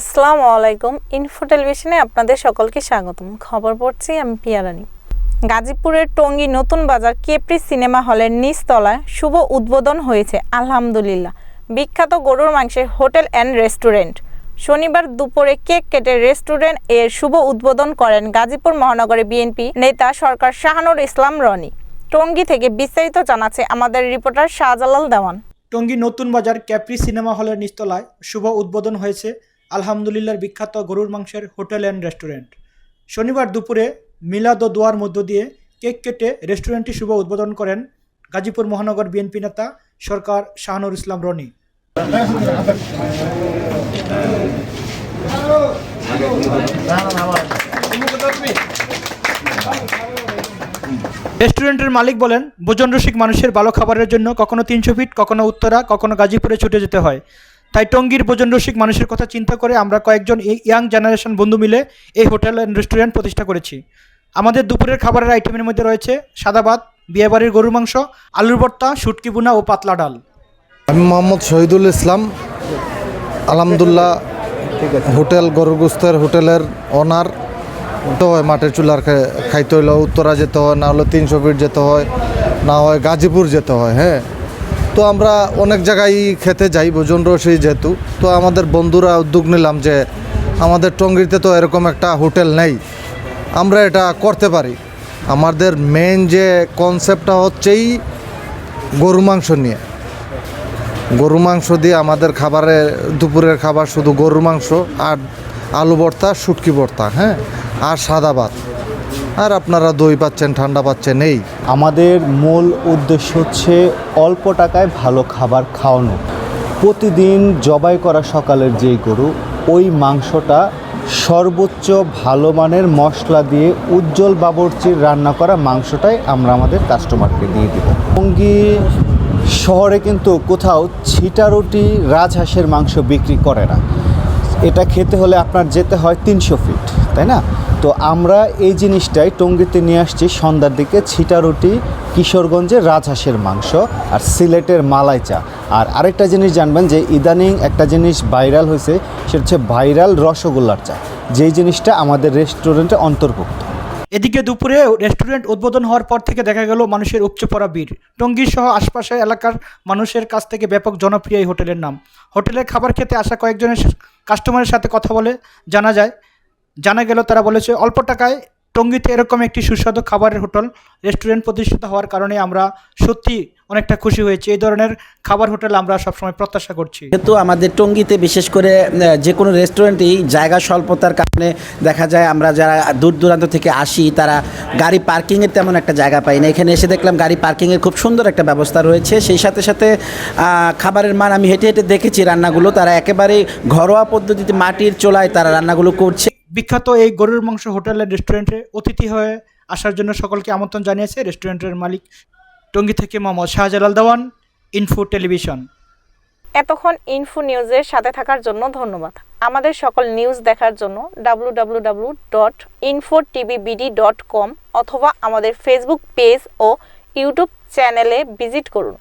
আসসালামু আলাইকুম। ইনফো টেলিভিশনে আপনাদের সকলকে স্বাগতম। খবর পড়ছি আমি পিয়ারানি গাজীপুরের টঙ্গী নতুন বাজার কেপ্রি সিনেমা হলের নিচতলায় শুভ উদ্বোধন হয়েছে, আলহামদুলিল্লাহ। বিখ্যাত গরুর মাংসের হোটেল অ্যান্ড রেস্টুরেন্ট। শনিবার দুপুরে কেক কেটে রেস্টুরেন্টের শুভ উদ্বোধন করেন গাজীপুর মহানগরে বিএনপি নেতা সরকার শাহানুর ইসলাম রনি। টঙ্গী থেকে বিস্তারিত জানাচ্ছে আমাদের রিপোর্টার শাহজালাল দেওয়ান। টঙ্গী নতুন বাজার ক্যাপ্রি সিনেমা হলের নিচতলায় শুভ উদ্বোধন হয়েছে আলহামদুলিল্লাহর বিখ্যাত গরুর মাংসের হোটেল অ্যান্ড রেস্টুরেন্ট। শনিবার দুপুরে মিলাদ ও দোয়ার মধ্য দিয়ে কেক কেটে রেস্টুরেন্টটি শুভ উদ্বোধন করেন গাজীপুর মহানগর বিএনপি নেতা সরকার শাহানুর ইসলাম রনি। রেস্টুরেন্টের মালিক বলেন, ভোজন রসিক মানুষের ভালো খাবারের জন্য কখনো তিনশো ফিট, কখনো উত্তরা, কখনো গাজীপুরে ছুটে যেতে হয়। তাই টঙ্গীর ভোজন মানুষের কথা চিন্তা করে আমরা কয়েকজন ইয়াং জেনারেশন বন্ধু মিলে এই হোটেল অ্যান্ড রেস্টুরেন্ট প্রতিষ্ঠা করেছি। আমাদের দুপুরের খাবারের আইটেমের মধ্যে রয়েছে সাদা ভাত বিয়েবাড়ির গরুর মাংস, আলুর ভর্তা, শুটকি বুনা ও পাতলা ডাল। আমি মোহাম্মদ শহীদুল ইসলাম আলহামদুল্লাহ হোটেল গরুগুস্তের হোটেলের ওনার তো হয় মাটির চুলার খাইতে হইলে উত্তরা যেতে হয়, না হলে তিনশো ফিট যেতে হয়, না হয় গাজীপুর যেতে হয় হ্যাঁ। তো আমরা অনেক জায়গায় খেতে যাই, ভোজন রসি যেহেতু। তো আমাদের বন্ধুরা উদ্যোগ নিলাম যে আমাদের টঙ্গিতে তো এরকম একটা হোটেল নেই। আমরা এটা করতে পারি। আমাদের মেন যে কনসেপ্টটা হচ্ছেই গরু মাংস নিয়ে। গরু মাংস দিয়ে আমাদের খাবারে, দুপুরের খাবার শুধু গরুর মাংস আর আলু ভর্তা, শুটকি ভর্তা হ্যাঁ? আর সাদা ভাত। আর আপনারা দই পাচ্ছেন, ঠান্ডা পাচ্ছেন, এই। আমাদের মূল উদ্দেশ্য হচ্ছে অল্প টাকায় ভালো খাবার খাওয়ানো। প্রতিদিন জবাই করা সকালের যেই গরু, ওই মাংসটা সর্বোচ্চ ভালো মানের মশলা দিয়ে উজ্জ্বল বাবরচির রান্না করা মাংসটাই আমরা আমাদের কাস্টমারকে দিয়ে দেব। টঙ্গী শহরে কিন্তু কোথাও ছিটা রুটি, রাজহাঁসের মাংস বিক্রি করে না। এটা খেতে হলে আপনার যেতে হয় তিনশো ফিট তাই না? তো আমরা এই জিনিসটাই টঙ্গিতে নিয়ে আসছি। সন্ধ্যার দিকে ছিটা রুটি কিশোরগঞ্জের রাজহাঁসের মাংস আর সিলেটের মালাই চা। আর আরেকটা জিনিস জানবেন যে ইদানিং একটা জিনিস ভাইরাল হয়েছে, সেটা হচ্ছে ভাইরাল রসগোল্লার চা। যেই জিনিসটা আমাদের রেস্টুরেন্টে অন্তর্ভুক্ত। এদিকে দুপুরে রেস্টুরেন্ট উদ্বোধন হওয়ার পর থেকে দেখা গেল মানুষের উপচে পড়া ভিড়। টঙ্গী সহ আশপাশের এলাকার মানুষের কাছ থেকে ব্যাপক জনপ্রিয় এই হোটেলের নাম। হোটেলের খাবার খেতে আসা কয়েকজনের কাস্টমারের সাথে কথা বলে জানা যায় জানা গেল তারা বলেছে, অল্প টাকায় টঙ্গীতে এরকম একটি সুস্বাদু খাবারের হোটেল, রেস্টুরেন্ট প্রতিষ্ঠিত হওয়ার কারণে আমরা সত্যি অনেকটা খুশি হয়েছি। এই ধরনের খাবার হোটেল আমরা সবসময় প্রত্যাশা করছি। যেহেতু আমাদের টঙ্গীতে বিশেষ করে যে কোনো রেস্টুরেন্টেই জায়গা স্বল্পতার কারণে দেখা যায় আমরা যারা দূর দূরান্ত থেকে আসি, তারা গাড়ি পার্কিংয়ের তেমন একটা জায়গা পাই না। এখানে এসে দেখলাম গাড়ি পার্কিংয়ের খুব সুন্দর একটা ব্যবস্থা রয়েছে। সেই সাথে সাথে খাবারের মান আমি হেঁটে হেঁটে দেখেছি রান্নাগুলো। তারা একেবারেই ঘরোয়া পদ্ধতিতে মাটির চোলায় তারা রান্নাগুলো করছে। বিখ্যাত এই গরুর মাংস হোটেলের রেস্টুরেন্টে অতিথি হয়ে আসার জন্য সকলকে আমন্ত্রণ জানিয়েছে রেস্টুরেন্টের মালিক টঙ্গী থেকে মোহাম্মদ শাহজালাল দেওয়ান, ইনফো টেলিভিশন। এতক্ষণ ইনফো নিউজের সাথে থাকার জন্য ধন্যবাদ। আমাদের সকল নিউজ দেখার জন্য W dot info dot com অথবা আমাদের ফেসবুক পেজ ও ইউটিউব চ্যানেলে ভিজিট করুন।